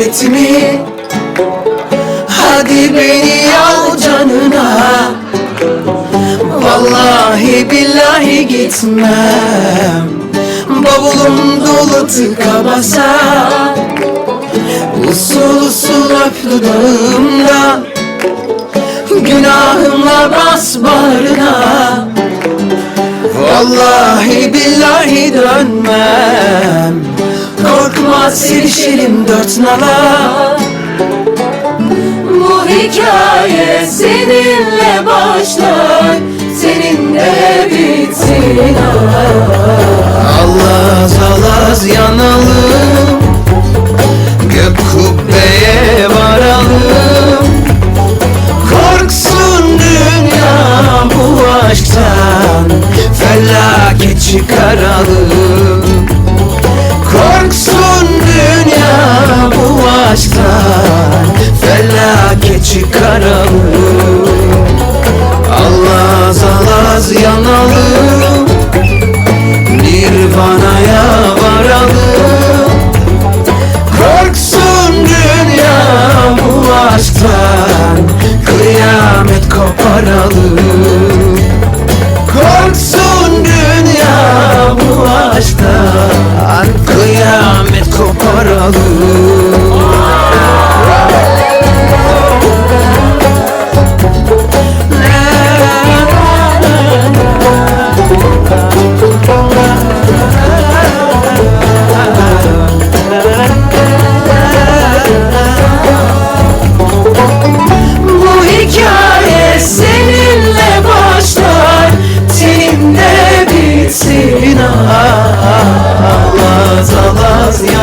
etmi Hadi beni al canına. Vallahi billahi gitmem. Bavulum dolu tıka basa. Usul usul öp dudağımda Günahımla bas bağrına. Vallahi billahi dönmem Korkma sevişelim dört nala. Bu hikaye seninle başlar Seninle bitsin Allaz alaz yanalım Gök kubbeye varalım. Korksun dünya bu aşktan Felaket çıkaralım yaralı Allah zalaz yanalım Nirvana'ya varalım Korksun dünya bu aşktan Kıyamet koparalım Korksun dünya bu aşktan Kıyamet koparalım Gracias.